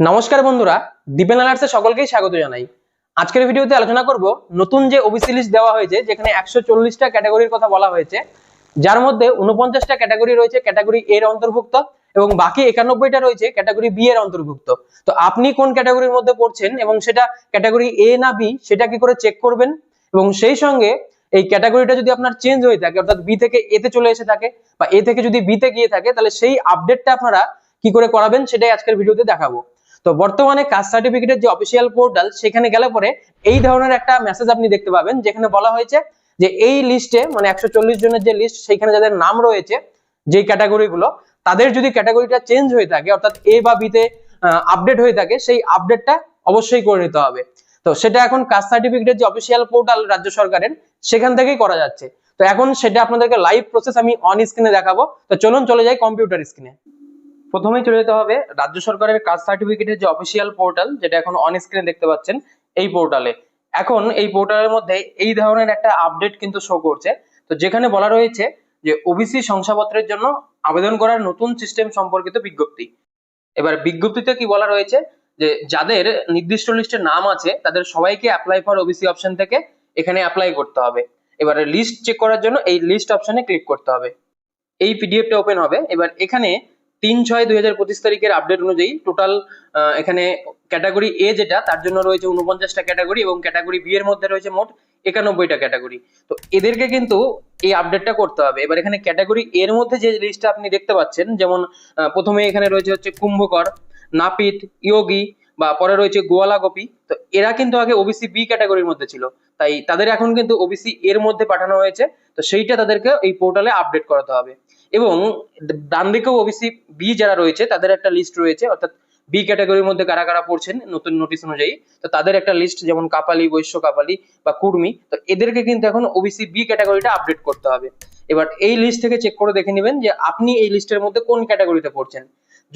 নমস্কার বন্ধুরা দীপেন আলার্সে সকলকেই স্বাগত জানাই। আজকের ভিডিওতে আলোচনা করব নতুন যে ওবিসি লিস্ট দেওয়া হয়েছে, যেখানে একশো চল্লিশটা ক্যাটাগরির কথা বলা হয়েছে, যার মধ্যে উনপঞ্চাশটা ক্যাটাগরি রয়েছে ক্যাটাগরি এর অন্তর্ভুক্ত, এবং বাকি একানব্বইটা রয়েছে ক্যাটাগরি বি এর অন্তর্ভুক্ত। তো আপনি কোন ক্যাটাগরির মধ্যে পড়ছেন, এবং সেটা ক্যাটাগরি এ না বি সেটা কি করে চেক করবেন? এবং সেই সঙ্গে এই ক্যাটাগরিটা যদি আপনার চেঞ্জ হয়ে থাকে, অর্থাৎ বি থেকে এ তে চলে এসে থাকে, বা এ থেকে যদি বি তে গিয়ে থাকে, তাহলে সেই আপডেটটা আপনারা কি করে করাবেন, সেটাই আজকের ভিডিওতে দেখাবো। তো বর্তমানে কাস্ট সার্টিফিকেটের যে অফিসিয়াল পোর্টাল সেখানে গেলে পরে এই ধরনের একটা মেসেজ আপনি দেখতে পাবেন, যেখানে বলা হয়েছে যে এই লিস্টে মানে একশো চল্লিশ জনের যে লিস্ট সেখানে যাদের নাম রয়েছে, যেই ক্যাটাগরিগুলো তাদের যদি ক্যাটাগরিটা চেঞ্জ হয়ে থাকে, অর্থাৎ এ বা বিতে আপডেট হয়ে থাকে, সেই আপডেটটা অবশ্যই করে নিতে হবে। তো সেটা এখন কাস্ট সার্টিফিকেটের যে অফিসিয়াল পোর্টাল রাজ্য সরকারের, সেখান থেকেই করা যাচ্ছে। তো এখন সেটা আপনাদেরকে লাইভ প্রসেস আমি অন স্ক্রিনে দেখাবো। তো চলুন চলে যাই কম্পিউটার স্ক্রিনে প্রথমেই চলে যেতে হবে রাজ্য সরকারের কাস্ট সার্টিফিকেটের যে অফিসিয়াল পোর্টাল যেটা এখন অন স্ক্রিনে দেখতে পাচ্ছেন, এই পোর্টালে এখন এই পোর্টালের মধ্যে এই ধরনের একটা আপডেট কিন্তু শো করছে। তো যেখানে বলা রয়েছে যে ওবিসি শংসাপত্রের জন্য আবেদন করার নতুন সিস্টেম সম্পর্কিত বিজ্ঞপ্তি। এবার বিজ্ঞপ্তিতে কি বলা রয়েছে যে যাদের নির্দিষ্ট লিস্টে নাম আছে, তাদের সবাইকে অ্যাপ্লাই ফর ওবিসি অপশন থেকে এখানে অ্যাপ্লাই করতে হবে। এবারে লিস্ট চেক করার জন্য এই লিস্ট অপশনে ক্লিক করতে হবে। এই পিডিএফটা ওপেন হবে। এবার এখানে তিন ছয় দুই হাজার পঁচিশ তারিখের আপডেট অনুযায়ী টোটাল এখানে ক্যাটাগরি এ যেটা, তার জন্য রয়েছে উনপঞ্চাশটা ক্যাটাগরি এবং ক্যাটাগরি বি এর মধ্যে রয়েছে মোট একানব্বইটা ক্যাটাগরি তো এদেরকে কিন্তু এই আপডেটটা করতে হবে। এবার এখানে ক্যাটাগরি এর মধ্যে যে লিস্টটা আপনি দেখতে পাচ্ছেন, যেমন প্রথমে এখানে রয়েছে হচ্ছে কুম্ভকর, নাপিত ইয়োগী বা পরে রয়েছে গোয়ালা গোপী তো এরা কিন্তু আগে ওবিসি বি ক্যাটাগরির মধ্যে ছিল। তাই তাদের এখন কিন্তু ওবিসি এর মধ্যে পাঠানো হয়েছে, তো সেইটা তাদেরকে এই পোর্টালে আপডেট করাতে হবে। এবং ডান দিকেও ওবিসি বি যারা রয়েছে, তাদের একটা লিস্ট রয়েছে, অর্থাৎ বি ক্যাটাগরির মধ্যে কারা কারা পড়ছেন নতুন নোটিশ অনুযায়ী, তো তাদের একটা লিস্ট যেমন কাপালি, বৈশ্য কাপালি বা কুর্মি, তো এদেরকে কিন্তু এখন ওবিসি বি ক্যাটাগরিটা আপডেট করতে হবে। এবার এই লিস্ট থেকে চেক করে দেখে নেবেন যে আপনি এই লিস্টের মধ্যে কোন ক্যাটাগরিতে পড়ছেন।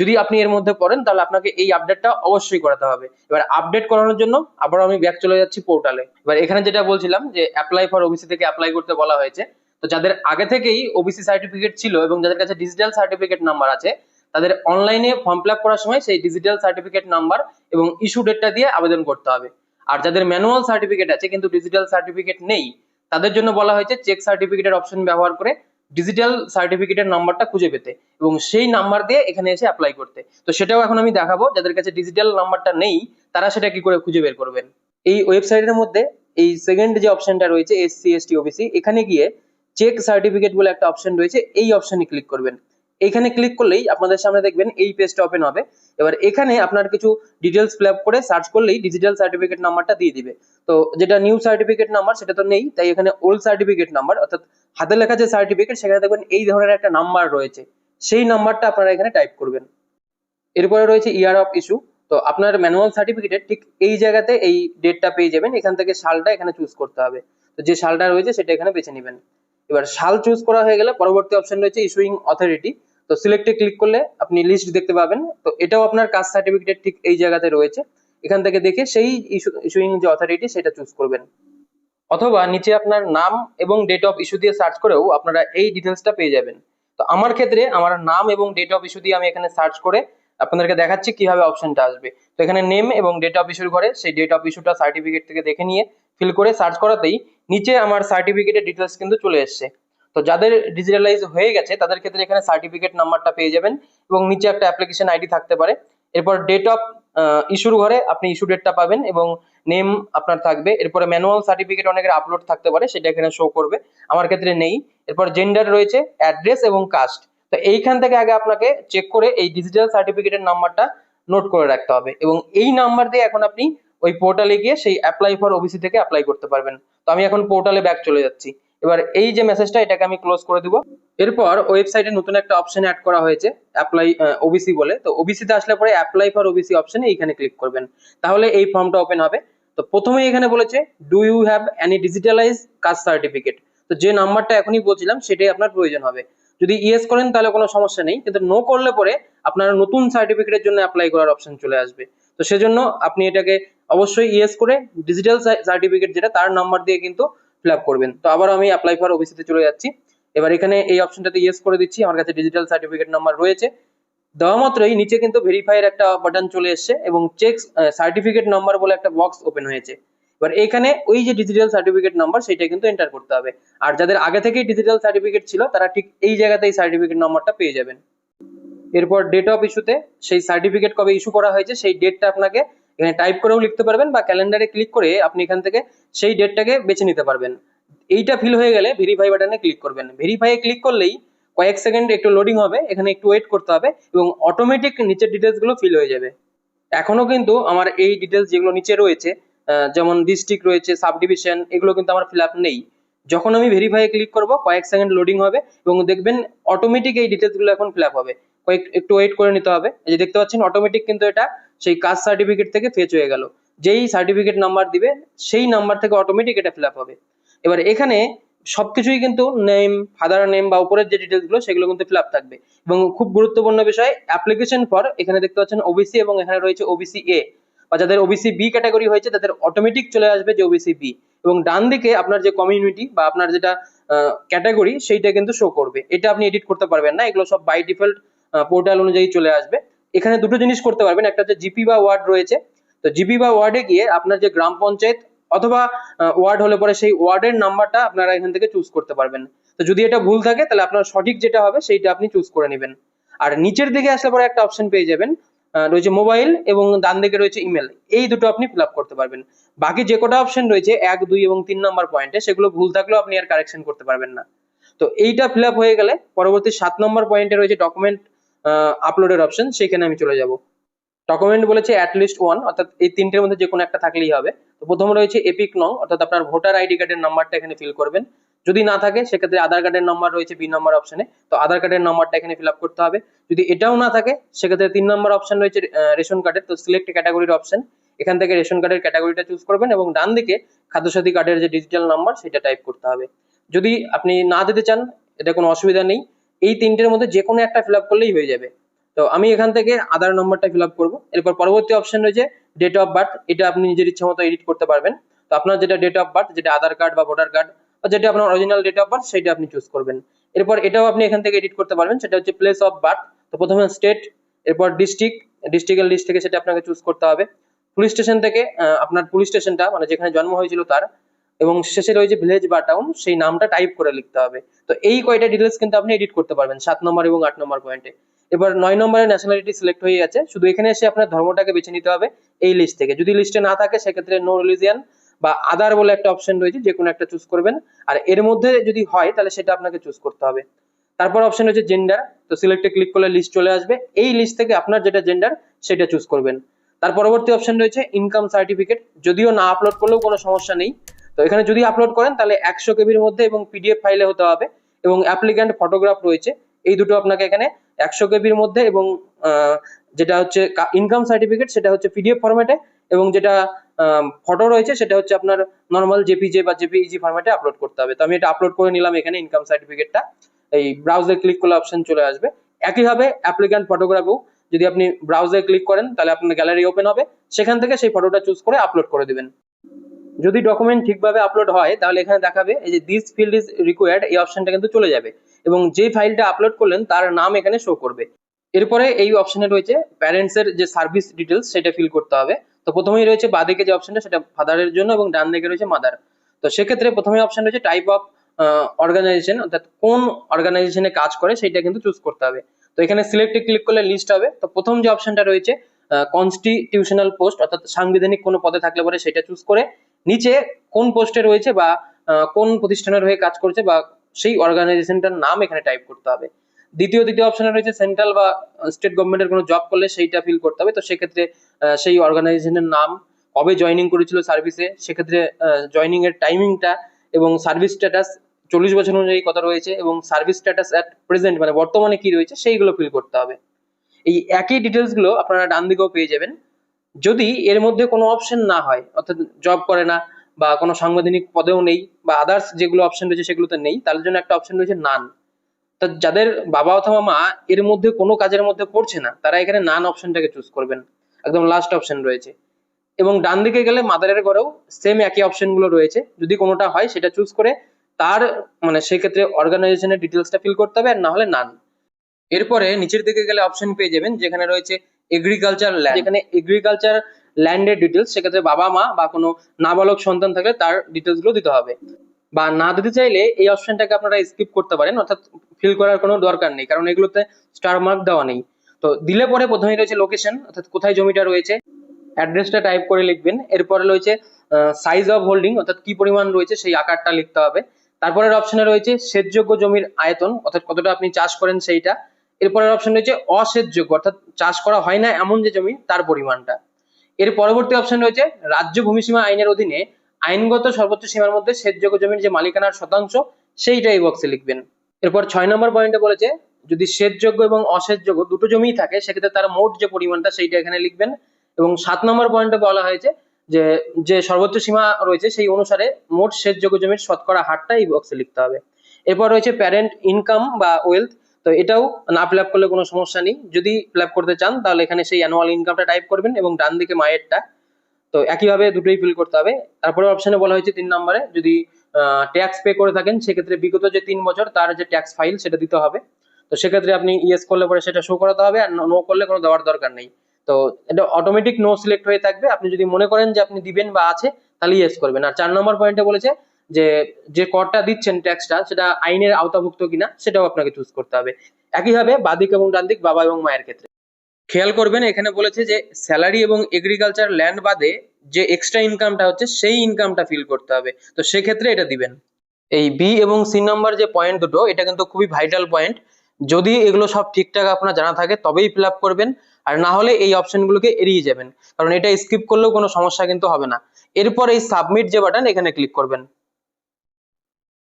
যদি আপনি এর মধ্যে পড়েন তাহলে আপনাকে এই আপডেটটা অবশ্যই করাতে হবে। এবার আপডেট করানোর জন্য আবার আমি ব্যাক চলে যাচ্ছি পোর্টালে এবার এখানে যেটা বলছিলাম যে অ্যাপ্লাই ফর ওবিসি থেকে অ্যাপ্লাই করতে বলা হয়েছে, তো যাদের আগে থেকেই ওবিসি সার্টিফিকেট ছিল এবং যাদের কাছে ডিজিটাল সার্টিফিকেট নাম্বার আছে, তাদের অনলাইনে ফর্ম ফিল করার সময় সেই ডিজিটাল সার্টিফিকেট নাম্বার এবং ইস্যু ডেটটা দিয়ে আবেদন করতে হবে। আর যাদের ম্যানুয়াল সার্টিফিকেট আছে, কিন্তু ডিজিটাল সার্টিফিকেট নেই, তাদের জন্য বলা হয়েছে চেক সার্টিফিকেটের অপশন ব্যবহার করে ডিজিটাল সার্টিফিকেটের নাম্বারটা খুঁজে পেতে এবং সেই নাম্বার দিয়ে এখানে এসে অ্যাপ্লাই করতে। তো সেটাও এখন আমি দেখাবো, যাদের কাছে ডিজিটাল নাম্বারটা নেই, তারা সেটা কি করে খুঁজে বের করবেন। এই ওয়েবসাইটের মধ্যে এই সেকেন্ড যে অপশনটা রয়েছে এসসি এসটি ওবিসি এখানে গিয়ে চেক সার্টিফিকেট বলে একটা অপশন রয়েছে, এই অপশনে ক্লিক করবেন। এইখানে ক্লিক করলেই আপনাদের সামনে দেখবেন এই পেজটা ওপেন হবে। এবার এখানে আপনার কিছু ডিটেলস ফিল করে সার্চ করলেই ডিজিটাল সার্টিফিকেট নাম্বারটা দিয়ে দিবে। তো যেটা নিউ সার্টিফিকেট নাম্বার সেটা তো নেই, তাই এখানে ওল্ড সার্টিফিকেট নাম্বার অর্থাৎ হাতে লেখা যে সার্টিফিকেট সেখানে দেখবেন এই ধরনের একটা নাম্বার রয়েছে। সেই নাম্বারটা আপনারা এখানে টাইপ করবেন। এরপরে রয়েছে ইয়ার অফ ইস্যু তো আপনার ম্যানুয়াল সার্টিফিকেটের ঠিক এই জায়গাতে এই ডেটটা পেয়ে যাবেন, এখান থেকে সালটা এখানে চুজ করতে হবে। তো যে সালটা রয়েছে সেটা এখানে বেছে নেবেন। এবার সাল চুজ করা হয়ে গেলে পরবর্তী অপশন রয়েছে ইস্যুইং অথরিটি তো সিলেক্টে ক্লিক করলে আপনি লিস্ট দেখতে পাবেন। তো এটাও আপনার কাস্ট সার্টিফিকেট ঠিক এই জায়গাতে রয়েছে। এখান থেকে দেখে সেই ইস্যুইং যে অথরিটি সেটা চুজ করবেন। অথবা নিচে আপনার নাম এবং ডেট অফ ইস্যু দিয়ে সার্চ করেও আপনারা এই ডিটেলসটা পেয়ে যাবেন। তো আমার ক্ষেত্রে আমার নাম এবং ডেট অফ ইস্যু দিয়ে আমি এখানে সার্চ করে আপনাদেরকে দেখাচ্ছি কীভাবে অপশনটা আসবে। তো এখানে নেম এবং ডেট অফ ইস্যুর ঘরে সেই ডেট অফ ইস্যুটা সার্টিফিকেট থেকে দেখে নিয়ে ফিল করে সার্চ করাতেই নিচে আমার সার্টিফিকেটের ডিটেলস কিন্তু চলে এসছে। তো যাদের ডিজিটালাইজ হয়ে গেছে, তাদের ক্ষেত্রে এখানে সার্টিফিকেট নাম্বারটা পেয়ে যাবেন এবং নিচে একটা অ্যাপ্লিকেশন আইডি থাকতে পারে। এরপর ডেট অফ ইস্যুর ঘরে আপনি ইস্যু ডেটটা পাবেন এবং নেম আপনার থাকবে। এরপরে ম্যানুয়াল সার্টিফিকেট অনেকের আপলোড থাকতে পারে, সেটা এখানে শো করবে। আমার ক্ষেত্রে নেই। এরপর জেন্ডার রয়েছে অ্যাড্রেস এবং কাস্ট তো এইখান থেকে আগে আপনাকে চেক করে এই ডিজিটাল সার্টিফিকেটের নাম্বারটা নোট করে রাখতে হবে এবং এই নাম্বার দিয়ে এখন আপনি ওই পোর্টালে গিয়ে সেই অ্যাপ্লাই ফর ওবিসি থেকে অ্যাপ্লাই করতে পারবেন। তো আমি এখন পোর্টালে ব্যাক চলে যাচ্ছি। এবার এই যে মেসেজটা এটাকে আমি ক্লোজ করে দিব। এরপর ওয়েবসাইটে নতুন একটা অপশন অ্যাড করা হয়েছে অ্যাপ্লাই ওবিসি বলে। তো ওবিসিতে আসলে পরে অ্যাপ্লাই ফর ওবিসি অপশনে এইখানে ক্লিক করবেন। তাহলে এই ফর্মটা ওপেন হবে। তো প্রথমেই এখানে বলেছে do you have any digitalize caste certificate তো যে নাম্বারটা এখনই বলছিলাম, সেটাই আপনার প্রয়োজন হবে। যদি ইয়েস করেন, তাহলে কোনো সমস্যা নেই। কিন্তু নো করলে পরে আপনার নতুন সার্টিফিকেটের জন্য অ্যাপ্লাই করার অপশন চলে আসবে। তো সেজন্য আপনি এটাকে অবশ্যই ইয়েস করে ডিজিটাল সার্টিফিকেট যেটা, তার নাম্বার দিয়ে কিন্তু ফিল করবেন। তো আবার আমি অ্যাপ্লাই ফর ওবিসিতে চলে যাচ্ছি। এবার এখানে এই অপশনটাতে ইয়েস করে দিচ্ছি। আমার কাছে ডিজিটাল সার্টিফিকেট নাম্বার রয়েছে। দেওয়া মাত্রই নিচে কিন্তু ভেরিফাইয়ের একটা বাটন চলে এসেছে এবং চেক সার্টিফিকেট নাম্বার বলে একটা বক্স ওপেন হয়েছে। এবার এখানে ওই যে ডিজিটাল সার্টিফিকেট নাম্বার সেটা কিন্তু এন্টার করতে হবে। আর যাদের আগে থেকেই ডিজিটাল সার্টিফিকেট ছিল, তারা ঠিক এই জায়গাতেই সার্টিফিকেট নাম্বারটা পেয়ে যাবেন। এরপর ডেট অফ ইস্যুতে সেই সার্টিফিকেট কবে ইস্যু করা হয়েছে, সেই ডেটটা আপনাকে এখানে টাইপ করেও লিখতে পারবেন বা ক্যালেন্ডারে ক্লিক করে আপনি এখান থেকে সেই ডেটটাকে বেছে নিতে পারবেন। এইটা ফিল হয়ে গেলে ভেরিফাই বাটনে ক্লিক করবেন। ভেরিফাইয়ে ক্লিক করলেই কয়েক সেকেন্ড একটু লোডিং হবে, এখানে একটু ওয়েট করতে হবে এবং অটোমেটিক নিচের ডিটেলসগুলো ফিল হয়ে যাবে। এখনও কিন্তু আমার এই ডিটেলস যেগুলো নিচে রয়েছে যেমন ডিস্ট্রিক্ট রয়েছে সাব ডিভিশন এগুলো কিন্তু আমার ফিল আপ নেই। যখন আমি ভেরিফাই ক্লিক করব, কয়েক সেকেন্ড লোডিং হবে এবং দেখবেন অটোমেটিক এই ডিটেলসগুলো এখন ফিল আপ হবে। কয়েক, একটু ওয়েট করে নিতে হবে। এই যে দেখতে পাচ্ছেন অটোমেটিক কিন্তু এটা সেই কাস্ট সার্টিফিকেট থেকে ফেচ হয়ে গেল। যেই সার্টিফিকেট নাম্বার দিবে, সেই নাম্বার থেকে অটোমেটিক এটা ফিল হবে। এবার এখানে সবকিছুই কিন্তু নেম ফাদার নেম বা উপরের যে ডিটেলসগুলো, সেগুলো কিন্তু ফিল থাকবে। এবং খুব গুরুত্বপূর্ণ বিষয় অ্যাপ্লিকেশন ফর এখানে দেখতে পাচ্ছেন ওবিসি এবং এখানে রয়েছে ওবিসি এ বা যাদের ওবিসি বি ক্যাটাগরি হয়েছে, তাদের অটোমেটিক চলে আসবে যে ওবিসি বি এবং ডান দিকে আপনার যে কমিউনিটি বা আপনার যেটা ক্যাটাগরি সেইটা কিন্তু শো করবে। এটা আপনি এডিট করতে পারবেন না, এগুলো সব বাই ডিফল্ট পোর্টাল অনুযায়ী চলে আসবে। এখানে দুটো জিনিস করতে পারবেন, একটা হচ্ছে জিপি বা ওয়ার্ড রয়েছে। তো জিপি বা ওয়ার্ডে গিয়ে আপনার যে গ্রাম পঞ্চায়েত অথবা ওয়ার্ড হলে পরে সেই ওয়ার্ডের নাম্বারটা আপনারা এখান থেকে চুজ করতে পারবেন। তো যদি এটা ভুল থাকে, তাহলে আপনার সঠিক যেটা হবে, সেইটা আপনি চুজ করে নেবেন। আর নিচের দিকে আসলে পরে একটা অপশন পেয়ে যাবেন রয়েছে মোবাইল এবং ডান দিকে রয়েছে ইমেল এই দুটো আপনি ফিল করতে পারবেন। বাকি যে কটা অপশন রয়েছে, এক, দুই এবং তিন নাম্বার পয়েন্টে সেগুলো ভুল থাকলেও আপনি আর কারেকশন করতে পারবেন না। তো এইটা ফিল হয়ে গেলে, পরবর্তী সাত নম্বর পয়েন্টে রয়েছে ডকুমেন্ট আপলোডের অপশন সেখানে আমি চলে যাব। ডকুমেন্ট বলেছে লিস্ট ওয়ান অর্থাৎ এই তিনটের মধ্যে যে কোনো একটা থাকলেই হবে। তো প্রথম রয়েছে এপিক নং অর্থাৎ আপনার ভোটার আইডি কার্ডের নাম্বারটা এখানে ফিল করবেন। যদি না থাকে, সেক্ষেত্রে আধার কার্ডের নাম্বার রয়েছে বি নাম্বার অপশনে তো আধার কার্ডের নাম্বারটা এখানে ফিল করতে হবে। যদি এটাও না থাকে, সেক্ষেত্রে তিন নম্বর অপশন রয়েছে রেশন কার্ডের তো সিলেক্ট ক্যাটাগরির অপশন এখান থেকে রেশন কার্ডের ক্যাটাগরিটা চুজ করবেন এবং ডান দিকে খাদ্যসাথী কার্ডের যে ডিজিটাল নাম্বার সেটা টাইপ করতে হবে। যদি আপনি না দিতে চান, এটা কোনো অসুবিধা নেই। এই তিনটের মধ্যে যে কোনো একটা ফিল আপ করলেই হয়ে যাবে। তো আমি এখান থেকে আধার নম্বরটা ফিল আপ করব। এরপর পরবর্তী অপশন রয়েছে ডেট অফ বার্থ এটা আপনি নিজের ইচ্ছা মতো এডিট করতে পারবেন। তো আপনার যেটা ডেট অফ বার্থ যেটা আধার কার্ড বা ভোটার কার্ড বা যেটা আপনার অরিজিনাল ডেট অফ বার্থ সেটা আপনি চুজ করবেন। এরপর এটাও আপনি এখান থেকে এডিট করতে পারবেন। সেটা হচ্ছে প্লেস অফ বার্থ তো প্রথমে স্টেট এরপর ডিস্ট্রিক্ট ডিস্ট্রিক্টের লিস্ট থেকে সেটা আপনাকে চুজ করতে হবে। পুলিশ স্টেশন থেকে আপনার পুলিশ স্টেশনটা মানে যেখানে জন্ম হয়েছিল তার এবং শেষে রয়েছে ভিলেজ বা টাউন সেই নামটা টাইপ করে লিখতে হবে। তো এই কয়টা ডিটেলস কিন্তু আপনি এডিট করতে পারবেন, সাত নম্বর এবং আট নম্বর পয়েন্টে এবার নয় নম্বরে ন্যাশনালিটি সিলেক্ট হয়ে গেছে, শুধু এখানে এসে আপনার ধর্মটাকে বেছে নিতে হবে এই লিস্ট থেকে। যদি লিস্টে না থাকে, সেক্ষেত্রে নো রিলিজিয়ান বা আদার বলে একটা অপশন রয়েছে, যে কোনো একটা চুজ করবেন। আর এর মধ্যে যদি হয়, তাহলে সেটা আপনাকে চুজ করতে হবে। তারপর অপশন হচ্ছে জেন্ডার তো সিলেক্টে ক্লিক করলে লিস্ট চলে আসবে। এই লিস্ট থেকে আপনার যেটা জেন্ডার সেটা চুজ করবেন। তার পরবর্তী অপশন রয়েছে ইনকাম সার্টিফিকেট যদিও না আপলোড করলেও কোনো সমস্যা নেই। তো এখানে যদি আপলোড করেন, তাহলে একশো কেবির মধ্যে এবং পিডিএফ ফাইলে হতে হবে এবং অ্যাপ্লিক্যান্ট ফটোগ্রাফ রয়েছে। এই দুটো আপনাকে এখানে একশো কেবির মধ্যে এবং যেটা হচ্ছে ইনকাম সার্টিফিকেট সেটা হচ্ছে পিডিএফ ফরম্যাটে এবং যেটা ফটো রয়েছে, সেটা হচ্ছে আপনার নর্মাল জেপিজে বা জেপিইজি ফরম্যাটে আপলোড করতে হবে। তো আমি এটা আপলোড করে নিলাম এখানে ইনকাম সার্টিফিকেটটা এই ব্রাউজার ক্লিক করলে অপশন চলে আসবে। একইভাবে অ্যাপ্লিক্যান্ট ফটোগ্রাফও যদি আপনি ব্রাউজারে ক্লিক করেন, তাহলে আপনার গ্যালারি ওপেন হবে। সেখান থেকে সেই ফটোটা চুজ করে আপলোড করে দিবেন। যদি ডকুমেন্ট ঠিকভাবে আপলোড হয়, তাহলে এখানে দেখাবে এই যে দিস ফিল্ড ইজ রিকোয়ার্ড এই অপশনটা কিন্তু চলে যাবে। এবং যে ফাইলটা আপলোড করলেন, তার নাম এখানে শো করবে। এরপরে এই অপশনে রয়েছে প্যারেন্টস এর যে সার্ভিস ডিটেলস সেটা ফিল করতে হবে। তো প্রথমেই রয়েছে বাঁদিকে যে অপশনটা সেটা ফাদারের জন্য এবং ডান দিকে রয়েছে মাদার তো সেক্ষেত্রে প্রথমে অপশন রয়েছে টাইপ অফ অর্গানাইজেশন অর্থাৎ কোন অর্গানাইজেশনে কাজ করে সেটা কিন্তু চুজ করতে হবে। তো এখানে সিলেক্টে ক্লিক করলে লিস্ট হবে। তো প্রথম যে অপশনটা রয়েছে কনস্টিটিউশনাল পোস্ট অর্থাৎ সাংবিধানিক কোনো পদে থাকলে পরে সেটা চুজ করে নিচে কোন পোস্টে রয়েছে বা কোন প্রতিষ্ঠানের হয়ে কাজ করছে বা সেই অর্গানাইজেশনটার নাম এখানে টাইপ করতে হবে। দ্বিতীয় দ্বিতীয় অপশনে রয়েছে সেন্ট্রাল বা স্টেট গভর্নমেন্টের কোনো জব করলে সেইটা ফিল করতে হবে। তো সেক্ষেত্রে সেই অর্গানাইজেশনের নাম কবে জয়েনিং করেছিল সার্ভিসে সেক্ষেত্রে জয়েনিং এর টাইমিংটা এবং সার্ভিস স্ট্যাটাস চল্লিশ বছর অনুযায়ী কত রয়েছে এবং সার্ভিস স্ট্যাটাস অ্যাট প্রেজেন্ট মানে বর্তমানে কি রয়েছে সেইগুলো ফিল করতে হবে। এই একই ডিটেলসগুলো আপনারা ডান দিকেও পেয়ে যাবেন। যদি এর মধ্যে কোনো অপশন না হয়, অর্থাৎ জব করে না বা কোনো সাংবিধানিক পদেও নেই বা আদার্স যেগুলো অপশন রয়েছে সেগুলোতে নেই, তার জন্য একটা অপশন রয়েছে নান তা যাদের বাবা অথবা মা এর মধ্যে কোনো কাজের মধ্যে পড়ছে না, তারা এখানে নান অপশনটাকে চুজ করবেন। একদম লাস্ট অপশন রয়েছে। এবং ডান দিকে গেলে মাদারের ঘরেও সেম একই অপশনগুলো রয়েছে। যদি কোনোটা হয়, সেটা চুজ করে তার মানে সেক্ষেত্রে অর্গানাইজেশনের ডিটেলসটা ফিল করতে হবে আর না হলে নান এরপরে নিচের দিকে গেলে অপশন পেয়ে যাবেন, যেখানে রয়েছে এগ্রিকালচার ল্যান্ড যেখানে এগ্রিকালচার ল্যান্ডের ডিটেলস সেক্ষেত্রে বাবা, মা বা কোনো নাবালক সন্তান থাকলে তার ডিটেলসগুলো দিতে হবে। বা না দিতে চাইলে এই অপশনটাকে আপনারা স্কিপ করতে পারেন, অর্থাৎ ফিল করার কোনো দরকার নেই, কারণ এগুলোতে স্টার মার্ক দেওয়া নেই। তো দিলে পরে প্রথমেই রয়েছে লোকেশন অর্থাৎ কোথায় জমিটা রয়েছে অ্যাড্রেসটা টাইপ করে লিখবেন। এরপরে রয়েছে সাইজ অফ হোল্ডিং অর্থাৎ কি পরিমাণ রয়েছে, সেই আকারটা লিখতে হবে। তারপরের অপশনে রয়েছে সেচযোগ্য জমির আয়তন, অর্থাৎ কতটা আপনি চাষ করেন সেইটা। এরপরের অপশন রয়েছে অসেচযোগ্য অর্থাৎ চাষ করা হয় না এমন যে জমি তার পরিমাণটা। এর পরবর্তী অপশন রয়েছে রাজ্য ভূমিসীমা আইনের অধীনে আইনগত সর্বোচ্চ সীমার মধ্যে সেচযোগ্য জমির যে মালিকানার শতাংশ সেইটা এই বক্সে লিখবেন। এরপর ছয় নম্বর পয়েন্টে বলেছে, যদি সেচযোগ্য এবং অসেচযোগ্য দুটো জমি থাকে, সেক্ষেত্রে তার মোট যে পরিমাণটা সেইটা এখানে লিখবেন। এবং সাত নম্বর পয়েন্টে বলা হয়েছে যে যে সর্বোচ্চ সীমা রয়েছে সেই অনুসারে মোট সেচযোগ্য জমির শতকরা হারটা এই বক্সে লিখতে হবে। এরপর রয়েছে প্যারেন্ট ইনকাম বা ওয়েলথ তো এটাও না ফিল করলে কোনো সমস্যা নেই। যদি ফিল করতে চান, তাহলে এখানে সেই অ্যানুয়াল ইনকামটা টাইপ করবেন এবং ডান দিকে মায়েরটা। তো একইভাবে দুটোই ফিল করতে হবে। তারপরে অপশনে বলা হয়েছে তিন নম্বরে, যদি ট্যাক্স পে করে থাকেন, সেক্ষেত্রে বিগত যে তিন বছর, তার যে ট্যাক্স ফাইল সেটা দিতে হবে। তো সেক্ষেত্রে আপনি ইয়েস করলে পরে সেটা শো করাতে হবে, আর নো করলে কোনো দেওয়ার দরকার নেই। তো এটা অটোমেটিক নো সিলেক্ট হয়ে থাকবে। আপনি যদি মনে করেন যে আপনি দিবেন বা আছে, তাহলে ইয়েস করবেন। আর চার নম্বর পয়েন্টে বলেছে যে যে করটা দিচ্ছেন ট্যাক্সটা সেটা আইনের আওতাভুক্ত কিনা, সেটাও আপনাকে চুজ করতে হবে। একইভাবে বাদিক এবং ডান দিক বাবা এবং মায়ের ক্ষেত্রে। খেয়াল করবেন, এখানে বলেছে যে স্যালারি এবং এগ্রিকালচার ল্যান্ড বাদে যে এক্সট্রা ইনকামটা হচ্ছে, সেই ইনকামটা ফিল করতে হবে। তো সেক্ষেত্রে এটা দিবেন। এই বি এবং সি নাম্বার যে পয়েন্ট দুটো, এটা কিন্তু খুবই ভাইটাল পয়েন্ট যদি এগুলো সব ঠিকঠাক আপনার জানা থাকে, তবেই ফিল করবেন। আর না হলে এই অপশনগুলোকে এড়িয়ে যাবেন। কারণ এটা স্কিপ করলেও কোনো সমস্যা কিন্তু হবে না। এরপর এই সাবমিট যে বাটন এখানে ক্লিক করবেন।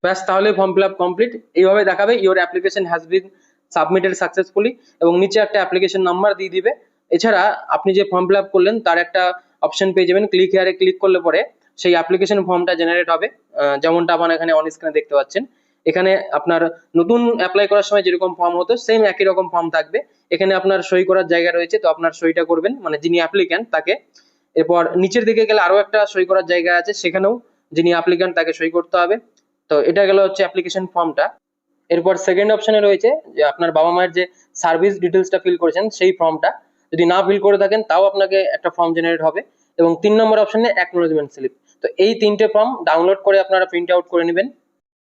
ব্যাস, তাহলে ফর্ম ফিল আপ কমপ্লিট এইভাবে দেখাবে your application has been submitted successfully এবং নিচে একটা অ্যাপ্লিকেশন নাম্বার দিয়ে দিবে। এছাড়া আপনি যে ফর্ম ফিল আপ করলেন, তার একটা অপশন পেয়ে যাবেন। ক্লিক হেয়ারে ক্লিক করলে পরে সেই অ্যাপ্লিকেশন ফর্মটা জেনারেট হবে। যেমনটা আপনার এখানে অন স্ক্রিনে দেখতে পাচ্ছেন। এখানে আপনার নতুন অ্যাপ্লাই করার সময় যেরকম ফর্ম হতো সেম একই রকম ফর্ম থাকবে। এখানে আপনার সই করার জায়গা রয়েছে, তো আপনার সইটা করবেন। মানে যিনি অ্যাপ্লিক্যান্ট তাকে। এরপর নিচের দিকে গেলে আরও একটা সই করার জায়গা আছে। সেখানেও যিনি অ্যাপ্লিক্যান্ট তাকে সই করতে হবে। তো এটা গেল হচ্ছে অ্যাপ্লিকেশন ফর্মটা এরপর সেকেন্ড অপশনে রয়েছে যে আপনার বাবা মায়ের যে সার্ভিস ডিটেলসটা ফিল করেছেন, সেই ফর্মটা যদি না ফিল করে থাকেন, তাও আপনাকে একটা ফর্ম জেনারেট হবে। এবং তিন নম্বর অপশনে অ্যাকনোলজমেন্ট স্লিপ তো এই তিনটে ফর্ম ডাউনলোড করে আপনারা প্রিন্ট আউট করে নেবেন।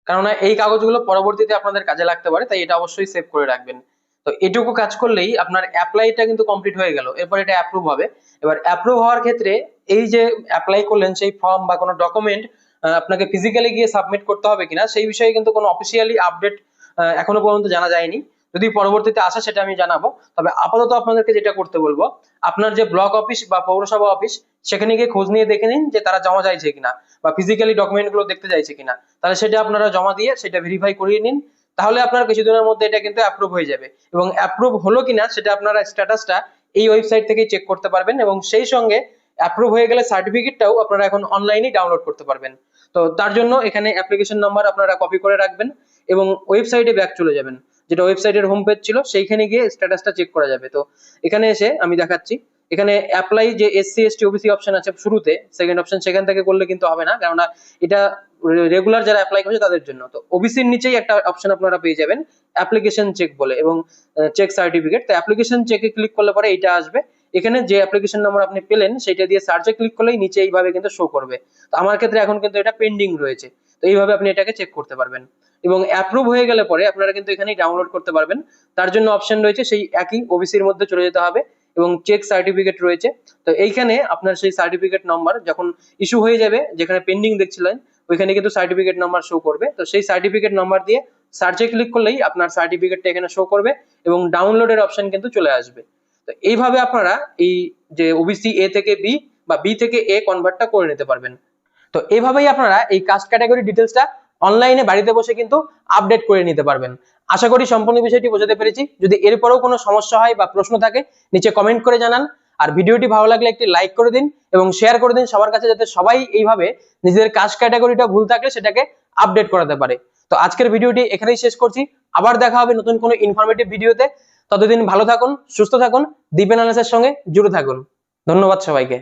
কেননা এই কাগজগুলো পরবর্তীতে আপনাদের কাজে লাগতে পারে, তাই এটা অবশ্যই সেভ করে রাখবেন। তো এটুকু কাজ করলেই আপনার অ্যাপ্লাইটা কিন্তু কমপ্লিট হয়ে গেল। এরপর এটা অ্যাপ্রুভ হবে। এবার অ্যাপ্রুভ হওয়ার ক্ষেত্রে এই যে অ্যাপ্লাই করলেন, সেই ফর্ম বা কোনো ডকুমেন্ট আপনাকে ফিজিক্যালি গিয়ে সাবমিট করতে হবে কিনা, সেই বিষয়ে কিন্তু কোনো অফিসিয়ালি আপডেট এখনও পর্যন্ত জানা যায়নি। যদি পরবর্তীতে আসে সেটা আমি জানাব। তবে আপাতত আপনাদেরকে যেটা করতে বলব, আপনার যে ব্লক অফিস বা পৌরসভা অফিস সেখানে গিয়ে খোঁজ নিয়ে দেখে নিন যে তারা জমা চাইছে কিনা, বা ফিজিক্যালি ডকুমেন্টগুলো দেখতে চাইছে কিনা। তাহলে সেটা আপনারা জমা দিয়ে সেটা ভেরিফাই করিয়ে নিন। তাহলে আপনার কিছুদিনের মধ্যে এটা কিন্তু অ্যাপ্রুভ হয়ে যাবে। এবং অ্যাপ্রুভ হলো কিনা, সেটা আপনারা স্ট্যাটাসটা এই ওয়েবসাইট থেকে চেক করতে পারবেন এবং সেই সঙ্গে অ্যাপ্রুভ হয়ে গেলে সার্টিফিকেটটাও আপনারা এখন অনলাইনেই ডাউনলোড করতে পারবেন। তো তার জন্য এখানে অ্যাপ্লিকেশন নাম্বার আপনারা কপি করে রাখবেন এবং ওয়েবসাইটে ব্যাক চলে যাবেন। যেটা ওয়েবসাইটের হোম পেজ ছিল, সেইখানে গিয়ে স্ট্যাটাসটা চেক করা যাবে। তো এখানে এসে আমি দেখাচ্ছি। এখানে অ্যাপ্লাই যে এসসি এসটি ওবিসি অপশন আছে শুরুতে সেকেন্ড অপশন সেখান থেকে করলে কিন্তু হবে না, কেননা এটা রেগুলার যারা অ্যাপ্লাই করছে তাদের জন্য। তো ওবিসির নিচেই একটা অপশন আপনারা পেয়ে যাবেন অ্যাপ্লিকেশন চেক বলে এবং চেক সার্টিফিকেট তো অ্যাপ্লিকেশন চেকে ক্লিক করলে পরে এইটা আসবে। এখানে যে অ্যাপ্লিকেশন নাম্বার আপনি পেলেন সেটা দিয়ে সার্চে ক্লিক করলেই নিচে এইভাবে কিন্তু শো করবে। তো আমার ক্ষেত্রে এখন কিন্তু এটা পেন্ডিং রয়েছে। তো এইভাবে আপনি এটাকে চেক করতে পারবেন। এবং অ্যাপ্রুভ হয়ে গেলে পরে আপনারা কিন্তু এখানেই ডাউনলোড করতে পারবেন। তার জন্য অপশন রয়েছে সেই একই ওবিসির মধ্যে চলে যেতে হবে এবং চেক সার্টিফিকেট রয়েছে। তো এইখানে আপনার সেই সার্টিফিকেট নাম্বার যখন ইস্যু হয়ে যাবে, যেখানে পেন্ডিং দেখছিলেন, ওইখানে কিন্তু সার্টিফিকেট নাম্বার শো করবে। তো সেই সার্টিফিকেট নাম্বার দিয়ে সার্চে ক্লিক করলেই আপনার সার্টিফিকেটটা এখানে শো করবে এবং ডাউনলোডের অপশন কিন্তু চলে আসবে। এইভাবে আপনারা এই যে ওবিসি এ থেকে বি বা বি থেকে এ কনভার্টটা করে নিতে পারবেন। তো এইভাবেই আপনারা এই কাস্ট ক্যাটাগরি ডিটেলসটা অনলাইনে বাড়িতে বসে কিন্তু আপডেট করে নিতে পারবেন। আশা করি সম্পূর্ণ বিষয়টি বোঝাতে পেরেছি। যদি এরপরেও কোনো সমস্যা হয় বা প্রশ্ন থাকে, নিচে কমেন্ট করে জানান। আর ভিডিওটি ভালো লাগলে একটি লাইক করে দিন এবং শেয়ার করে দিন সবার কাছে যাতে সবাই এইভাবে নিজেদের কাস্ট ক্যাটাগরিটা ভুল থাকলে সেটাকে আপডেট করাতে পারে। তো আজকের ভিডিওটি এখানেই শেষ করছি। আবার দেখা হবে নতুন কোনো ইনফরমেটিভ ভিডিওতে ততদিন ভালো থাকুন সুস্থ থাকুন দীপেন আনাসের সঙ্গে জুড়ে থাকুন। ধন্যবাদ সবাইকে।